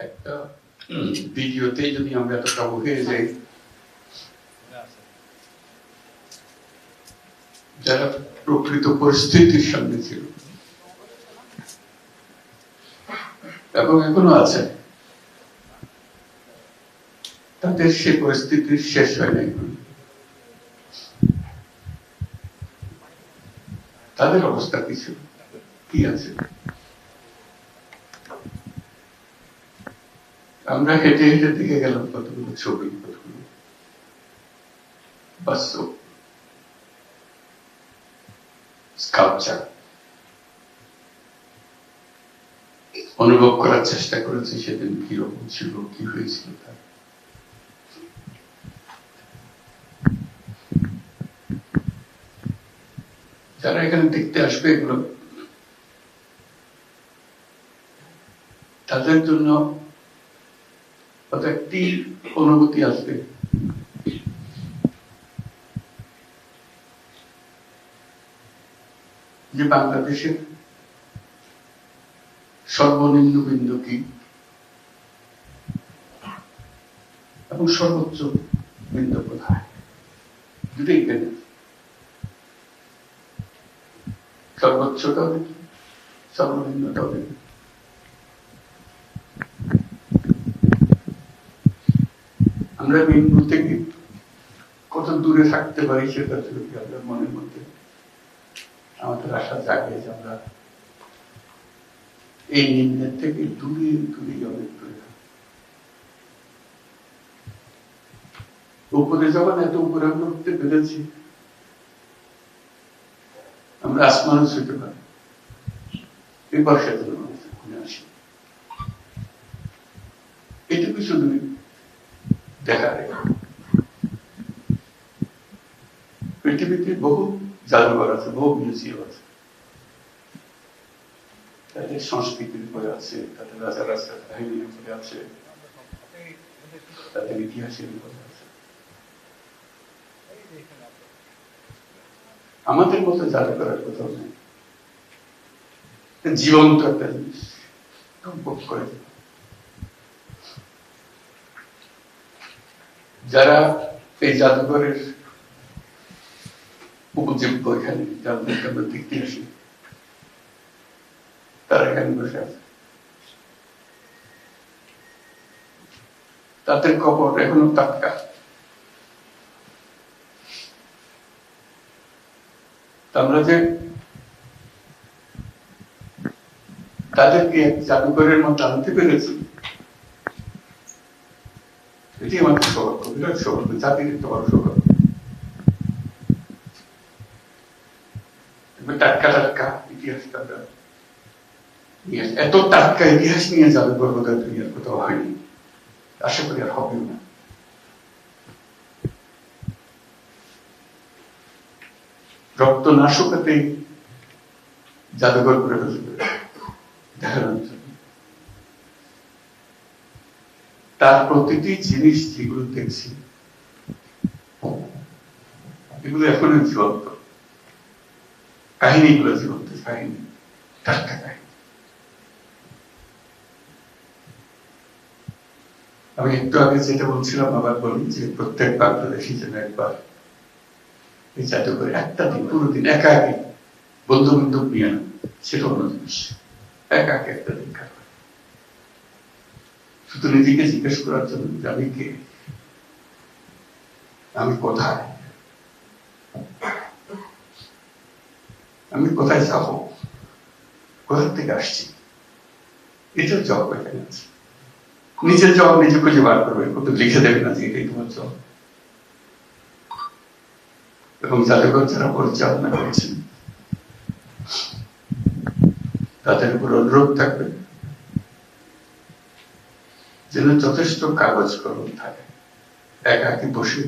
একটা ভিডিওতে যদি আমরা এতটা হয়ে। যাই। যারা প্রকৃত পরিস্থিতির সামনে ছিল। এবং এখনও আছে। তাদের সে পরিস্থিতি শেষ হয় নাই। তাদের অবস্থা কিছু কি আছে? আমরা হেঁটে হেঁটে দেখে গেলাম, কতগুলো ছবি, কতগুলো বাস্তব অনুভব করার চেষ্টা করেছি সেদিন কীরকম ছিল, কি হয়েছিল তার। যারা এখানে দেখতে আসবে এগুলো, তাদের জন্য হয়তো একটি অনুভূতি আসবে। যে বাংলাদেশের সর্বনিম্ন বিন্দু কি? এবং সর্বোচ্চ বিন্দু কোথায়? দুটোই কেন সর্বোচ্চটাও দেখি, সর্বনিম্নটাও আমরা বিন্দু থেকে কত দূরে থাকতে পারি সেটা যদি আমরা মনের মধ্যে আমাদের আশা জাগে যে আমরা এই নিম্নের থেকে দূরে দূরে অনেক দূরে। উপরে যখন এত উপরে আমরা উঠতে পেরেছি, আমরা আসমানও ছুটে পারি। সেটা আসি। এটুকু শুধু দেখা যায় পৃথিবীতে বহু জাদুঘর আছে, বহু মিউজিয়াম আছে। তাদের সংস্কৃতির উপরে আছে, তাদের রাজা রাজার কাহিনীর উপরে আছে, তাদের ইতিহাসের উপরে আছে। আমাদের মতো জাদুঘরের কোথাও নেই। জীবন্ত একটা জিনিস করে যারা এই জাদুঘরের উপযোগ্য এখানে যাদেরকে আমরা দেখতে আসি তারা এখানে বসে আছে তাদের খবর এখনও টাটকা আমরা যে তাদেরকে জাদুঘরের মধ্যে আনতে পেরেছি। এটি আমাদের সৌভাগ্য। বিরাট সৌভাগ্য। জাতির একটা বড় সৌভাগ্য। টাটকা টাটকা ইতিহাসটা আমরা নিয়ে এত টাটকা ইতিহাস নিয়ে যাবে বোধহয় দুনিয়ার কোথাও হয়নি আশা করি আর হবেও না রক্ত না শুকাতেই জাদুঘর করে ফেলবে তার প্রতিটি জিনিস যেগুলো দেখছি এগুলো এখনও জীবন্ত কাহিনীগুলো জীবন্ত কাহিনী টাটকা কাহিনী আমি একটু আগে যেটা বলছিলাম, আবার বলি যে প্রত্যেক বাংলাদেশি যেন একবার এই জাদুঘরে একটা দিন, পুরো দিন, একা একাই বন্ধু বান্ধব নিয়ে না, সেটা অন্য জিনিস। একা একা একটা দিন কাটায় শুধু নিজেকে জিজ্ঞেস করার জন্য আমি কে? আমি কোথায়? আমি কোথায় যাব? কোথা থেকে আসছি? এটার জবাব এখানে আছে? নিজের জবাব নিজে খুঁজে বার করবে কিন্তু লিখে দেবে না যে এটাই তোমার জবাব এবং জাদুঘর যারা পরিচালনা করছেন তাদের উপর অনুরোধ থাকবে যেন যথেষ্ট কাগজ কলম থাকে। একাকি বসে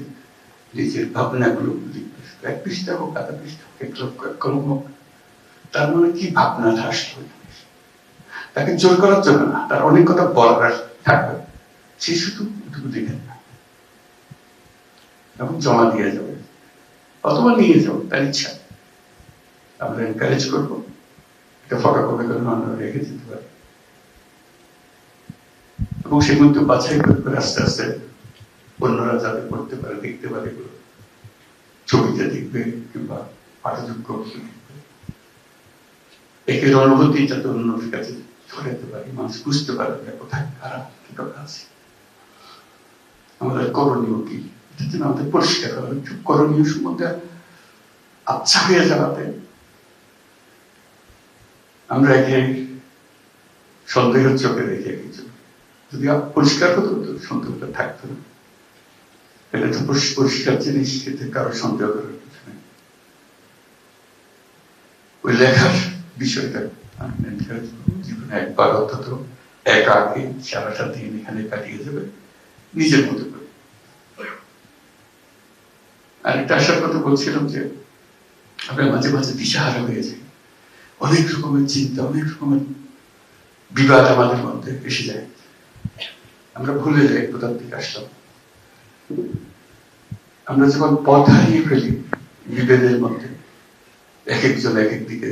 নিজের ভাবনাগুলো লিখবে। এক পৃষ্ঠা হোক, আধা পৃষ্ঠা হোক, এক লক্ষ, এক কলম হোক। তার মনে কি ভাবনাটা আসলো তাকে জোর করার জন্য না, তার অনেক কথা বলার থাকবে। সে শুধু এটুকু দেখে না এবং জমা দিয়ে যাবে। অথবা নিয়ে যাব, তার ইচ্ছা। আমরা এনকারেজ করব। এটা ফটোকপি করে আমরা রেখে দিতে পারি। এবং সেগুলো তো বাছাই করে করে আস্তে আস্তে অন্যরা যাতে পড়তে পারে, দেখতে পারে এগুলো। ছবিতে দেখবে কিংবা পাঠযোগ্য একের অনুভূতি যাতে অন্যের কাছে ছড়াতে পারে মানুষ বুঝতে পারে যে কোথায় খারাপ কি কথা আছে আমাদের করণীয় কি এটার জন্য আমাদের পরিষ্কার হবে করণীয় সম্বন্ধে আচ্ছা হয়ে যাওয়াতে আমরা একে সন্দেহের চোখে দেখে কিছু যদি পরিষ্কার হতো তো সন্দেহটা থাকতো না এটা তো পরিষ্কার জিনিস এতে কারও সন্দেহ করার কিছু নেই ওই লেখার বিষয়টা একবার আগে সারাটা দিন এখানে কাটিয়ে যাবে নিজের মতো করে। আর একটা আসার কথা বলছিলাম যে মাঝে মাঝে দিশাহারা হয়ে অনেক রকমের চিন্তা, অনেক রকমের বিবাদ আমাদের মধ্যে এসে যায়। আমরা ভুলে যাই কোথার থেকে আসলাম। আমরা যখন পথ হারিয়ে ফেলি বিভেদের মধ্যে, এক একজন এক এক দিকে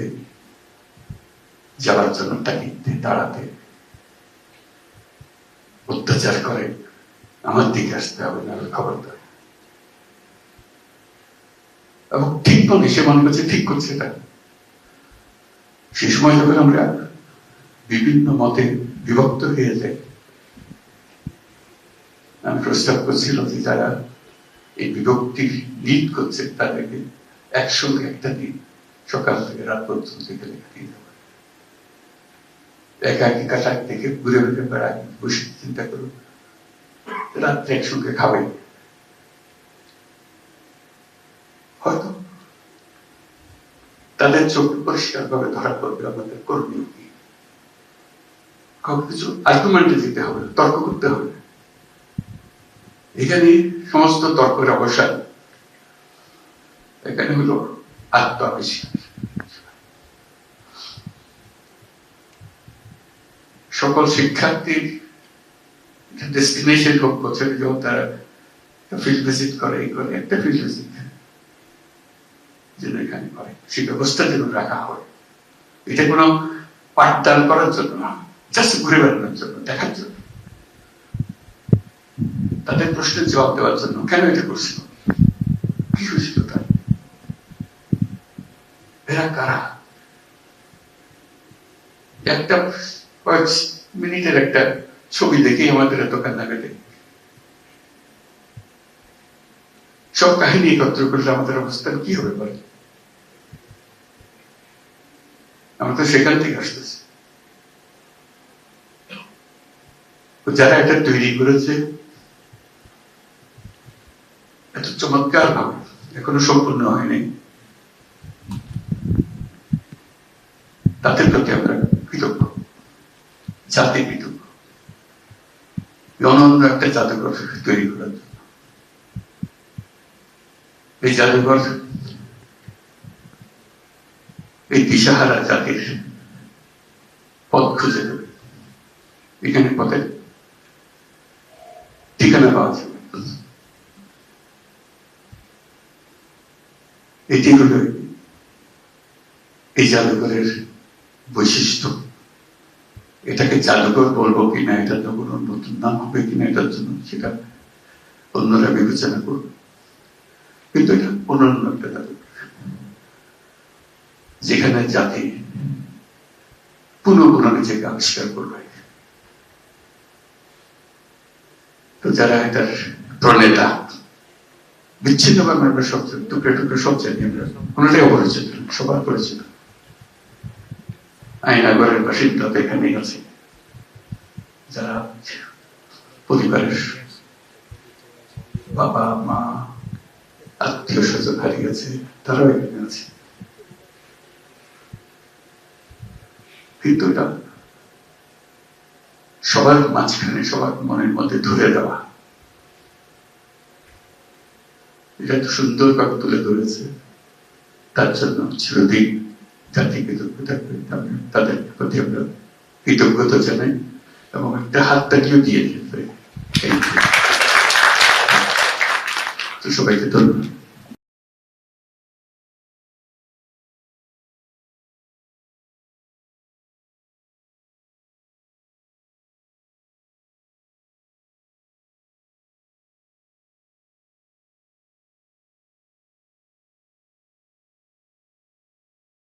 যাওয়ার জন্য তাকিতে দাঁড়াতে। অত্যাচার করে। আমার দিকে আসতে হবে, না খবরদার এবং ঠিক মনে সে মনে করছে, ঠিক করছে এটা। সে সময় যখন আমরা বিভিন্ন মতে বিভক্ত হয়ে যাই, আমি প্রস্তাব করছিলাম যে যারা এই বিভক্তির লিড করছে, তাদেরকে একসঙ্গে একটা দিন সকাল থেকে রাত পর্যন্ত গেলে কাটিয়ে দেওয়া। একাকি কাটাক থেকে ঘুরে ঘুরে বেড়ায়, বসে চিন্তা করুন রাত্রে একসঙ্গে খাবে। হয়তো। তাদের চোখ পরিষ্কার ভাবে ধরা পড়বে আমাদের করণীয় কি কিছু আর্গুমেন্টে যেতে হবে, তর্ক করতে হবে। এখানে সমস্ত তর্কের অবসান। এখানে হলো আত্মাবিষ্কার সকল শিক্ষার্থীর ডেস্টিনেশন হোক বছরে যখন তারা ফিল্ড ভিজিট করে, এই করে, একটা ফিল্ড ভিজিট যেন এখানে করে। সেই ব্যবস্থা যেন রাখা হয়। এটা কোনো পাঠদান করার জন্য না জাস্ট ঘুরে বেড়ানোর জন্য, দেখার জন্য। তাদের প্রশ্নের জবাব দেওয়ার জন্য। কেন এটা করছিল? কি হয়েছিল তার? এরা কারা? একটা কয়েক মিনিটের একটা ছবি দেখেই আমাদের এত কান্নাকাটি সব কাহিনী একত্র করলে আমাদের অবস্থান কি হবে বলে? আমরা তো সেখান থেকে আসতেছি। যারা এটা তৈরি করেছে, এত চমৎকার ভাবে এখনও সম্পূর্ণ হয়নি তাদের প্রতি আমরা জাতি এই অনন্য একটা জাদুঘর তৈরি করার এই জাদুঘর, এই দিশাহারা জাতির পথ খুঁজে দেবে এখানে পথের ঠিকানা পাওয়া যাবে। এটি হলো এই জাদুঘরের এটাকে জাদুঘর বলব কিনা, এটা তো কোনো নতুন নাম হবে কিনা এটার জন্য সেটা অন্যরা বিবেচনা করবে। কিন্তু এটা অনন্য একটা জাদুঘর যেখানে জাতি পুনঃ নিজেকে আবিষ্কার করবে। তো যারা এটার প্রণেতা, বিচ্ছিন্নভাবে আমরা সব টুকরে টুকরে সব জানি আমরা। কোনটাই অপরিচিত সবার পরিচিত। আইনাগরের বাসিন্দা তো এখানেই আছে। যারা পরিবারের বাবা, মা, আত্মীয় স্বজন হারিয়েছে, তারাও এখানে আছে। কিন্তু এটা সবার মাঝখানে, সবার মনের মধ্যে ধরে দেওয়া। এটা তো সুন্দরভাবে তুলে ধরেছে। তার জন্য চিরদিন জাতি কৃতজ্ঞ থাকবে। তাদের প্রতি আমরা কৃতজ্ঞতা জানাই। এবং একটা হাত তালিও দিয়ে দিতে সবাইকে ধন্যবাদ